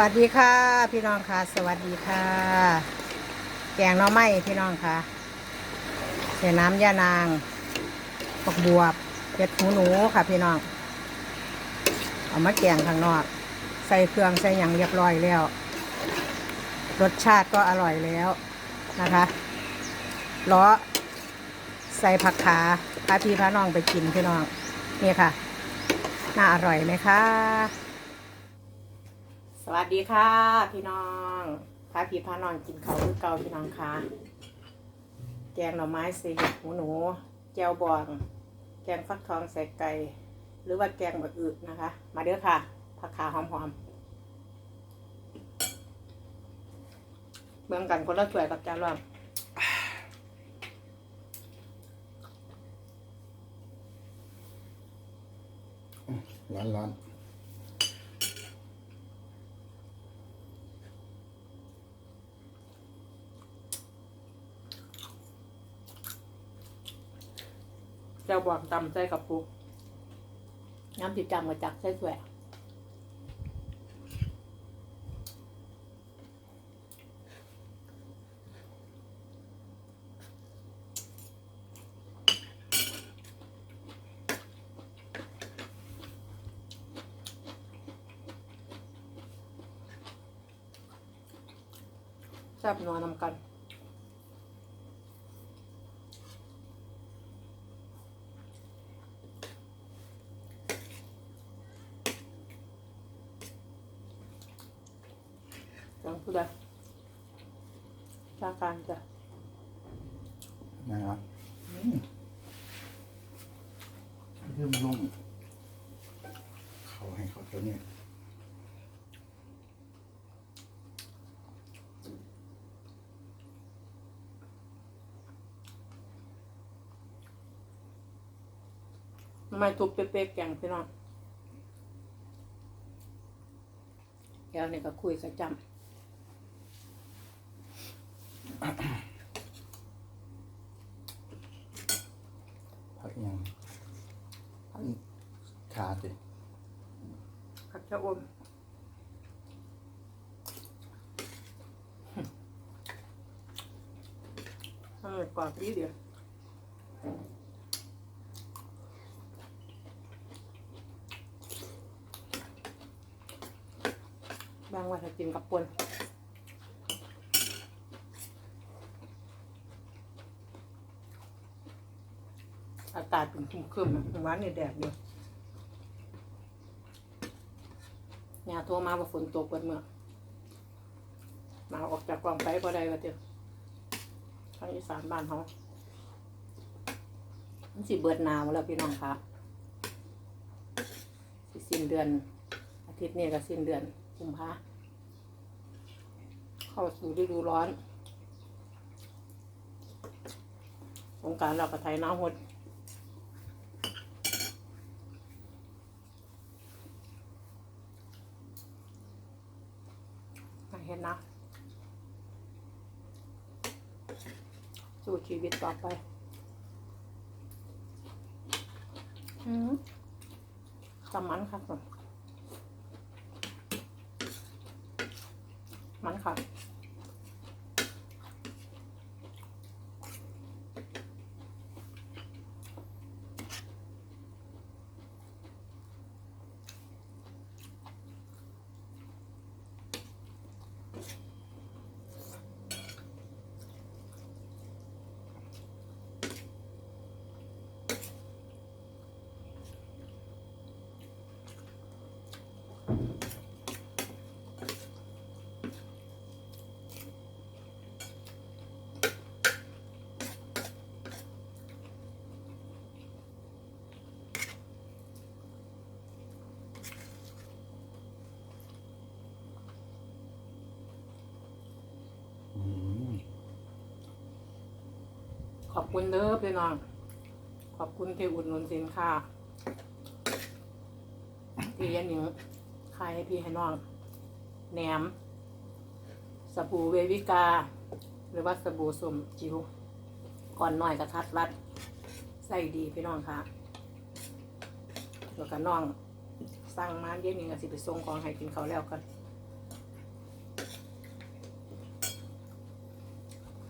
วัสดีค่ะ พี่น้องค่ะ สวัสดีค่ะ แกงหน่อไม้พี่น้องค่ะใส่น้ำยานางปักบวบเห็ดหูหนูค่ะ พี่น้อง เอามาแกงข้างนอก ใส่เครื่องใส่อย่างเรียบร้อยแล้ว รสชาติก็อร่อยแล้วนะคะล้อใส่ผักขาพาพี่พาน้องไปกินพี่น้องนี่ค่ะ น่าอร่อยไหมคะ สวัสดีค่ะ พี่น้องพาพี่พานองกินข้าวคือเก่าพี่น้องค่ะแกงหน่อไม้ใส่เห็ดหูหนูแจวบอง แกงฟักทองใส่ไก่ หรือว่าแกงบะอึนะคะ มาเด้อค่ะผักขาหอมๆเมืองกันคนละถ้วยกับจานรวมร้อนร้อน จวบองตำใส่กับปุกน้ำจิจำกับจักใส่ถ้วยแซ่บนัวนำกัน จังผู้ใดชาการจ้ะนะครับอืมเริ่มรุ่งเขาให้เขาตัวนี้ไม่ทุบเป๊กๆแกงพี่น้องแก้วนี่ก็คุยกับจำ พักยังพักขาดสิผักชะอมทำไมกรอบดีเดียวบางวันจะกินกับปน อากาศเป็นครึมๆอะวันนี่แดดอยู่ยโทรมาว่าฝนตกเปิดเมื่อมาออกจากกองไปบ่ได้ก็เถอะทางอีสานบ้านเขามันสิเบิดหนาวแล้วพี่น้องคะสิสิ้นเดือน อาทิตย์นี้ก็สิ้นเดือนกุมภาเข้าสู่ฤดูร้อนสงการเราก็ไทยหน้ำหด เห็นนะสู้ชีวิตต่อไป อืมสมันค่ะผมมันค่ะ ขอบคุณเด้อพี่น้อง ขอบคุณที่อุดหนุนสินค้าที่ยันหนิง ขายให้พี่ให้น้องแหนมสบู่เววิกา หรือว่าสบู่สมจิวก่อนหน่อยกระทัดรัดใส่ดีพี่น้องค่ะแล้วก็น้องสร้างมาเย็นนี้กับสิไปส่งของให้กินเขาแล้วกัน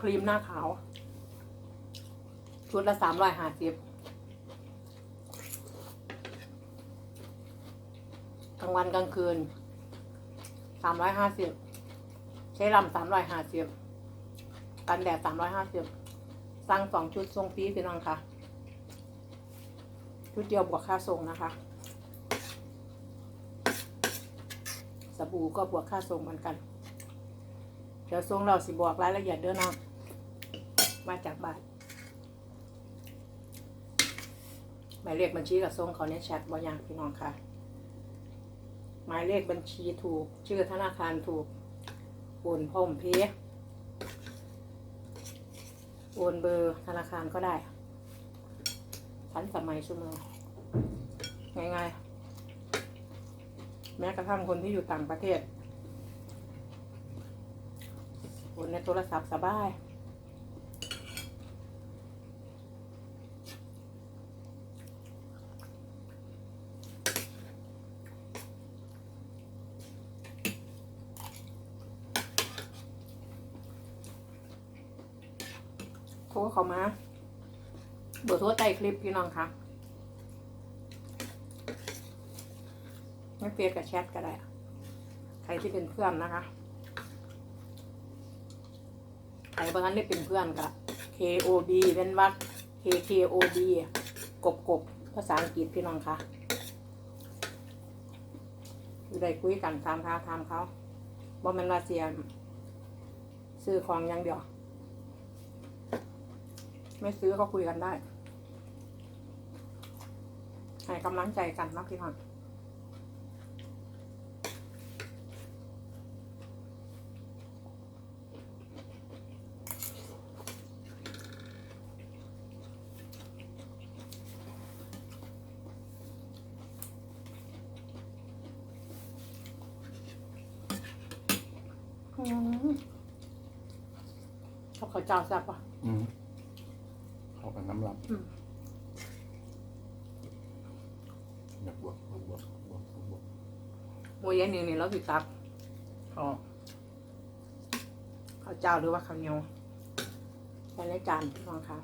ครีมหน้าขาว ชุดละสามร้อยห้าสิบ กลางวันกลางคืนสามร้อยห้าสิบใช้ลำสามร้อยห้าสิบกันแดดสามร้อยห้าสิบสั่งสองชุดทรงฟรีพี่น้องค่ะ ชุดเดียวบวกค่าส่งนะคะ สบู่ก็บวกค่าส่งเหมือนกัน เดี๋ยวส่งเราสิบอกรายละเอียดเด้อน้องมาจากบานหมายเลขบัญชีกับส่งเขาในแชทบอยางพี่น้องค่ะ หมายเลขบัญชีถูก ชื่อธนาคารถูก โอนพร้อมเพย์โอนเบอร์ธนาคารก็ได้ทันสมัยชั่วโมงง่ายๆ แม้กระทั่งคนที่อยู่ต่างประเทศโอนในโทรศัพท์สบาย รเขามาเบอร์โทรใต้คลิปพี่น้องค่ะไม่เฟียกับแชทก็ได้ ใครที่เป็นเพื่อนนะคะ ใครบางท่านได้เป็นเพื่อนกับ KOB เป็นวัก KKOB กบกบภาษาอังกฤษพี่น้องค่ะอยู่ได้คุยกันตามเขาตามเขาบ่มันว่าเสียซื้อของย่างเดียว ไม่ซื้อก็คุยกันได้ให้กำลังใจกันนะพี่น้องข้าวเขาวจ้าแซ่บปะอืม กันน้ำลับอืมอยากบวกบวกบวกบวกบวกโมยเย็นหนึ่งนี่เราสิตักข้าวข้าวเจ้าหรือว่าข้าวเหนียวใส่ในจานพี่น้องคะ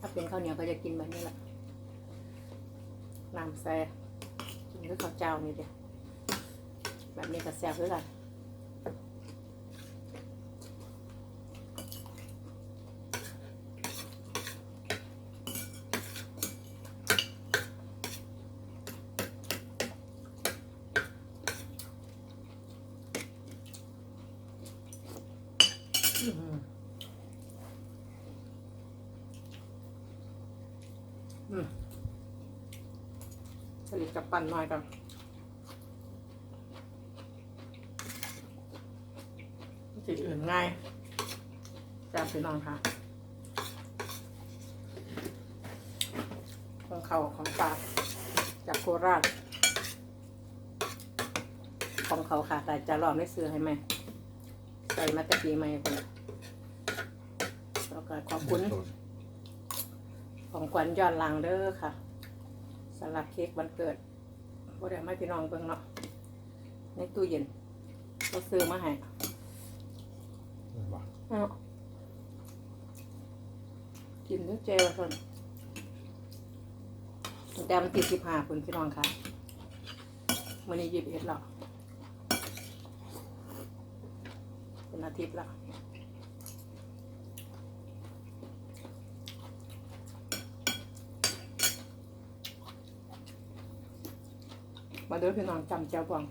ถ้าเป็นข้าวเหนียวก็จะกินแบบนี้แหละน้ำแซ่กินด้วยข้าวเจ้านี่เดียวแบบนี้ก็แซ่บด้วยกัน อืมอืมผลิตกับปั่นหน่อยกันสิ่งอื่นง่ายจำพี่น้องค่ะ ของเขาของฝากจากโคราช ของเขาค่ะแต่จะรอไม่ซื้อให้ไหม ใส่มาแตะปีใหม่คนแล้วก็ขอบคุณ ของขวัญย้อนหลังเด้อค่ะสำหรับเค้กวันเกิดบ่ได้ไม่พี่น้องเบิ่งเนาะในตู้เย็นเราซื้อมาให้เออว่ะเอากินด้วยเจลคนตั้งแต่มันติดสิบห้าคุณพี่น้องค่ะวันนี้ยี่สิบเอ็ดแล้ว เป็นอาทิตย์ล้วมาเด้อพี่น้องจำเจ้าบอง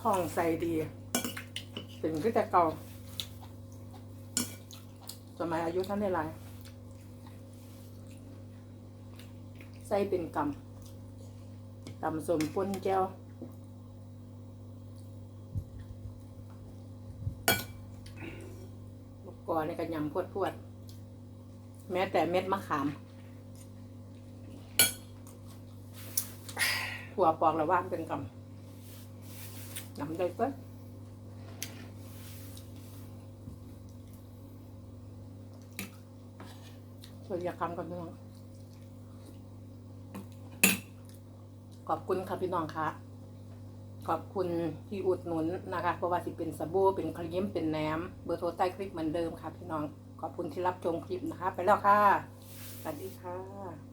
ทองใส่ดีถึงก็จะเก่าสมัยอายุท่านได้หลายใส่เป็นกำกำสมป้นแก้วบกก อในกระยำพวดพวด แม้แต่เม็ดมะขามถั่วปอกล้วว่างเป็นกำนำได้เพิ่ส่วนอยากคำก่อนพี่น้อง ขอบคุณค่ะพี่น้องค่ะ ขอบคุณที่อุดหนุนนะคะเพราะว่าสิเป็นสบู่เป็นครีมเป็นแหนมเบอร์โทรใต้คลิปเหมือนเดิมค่ะพี่น้องขอบคุณที่รับชมคลิปนะคะ ไปแล้วค่ะสวัสดีค่ะ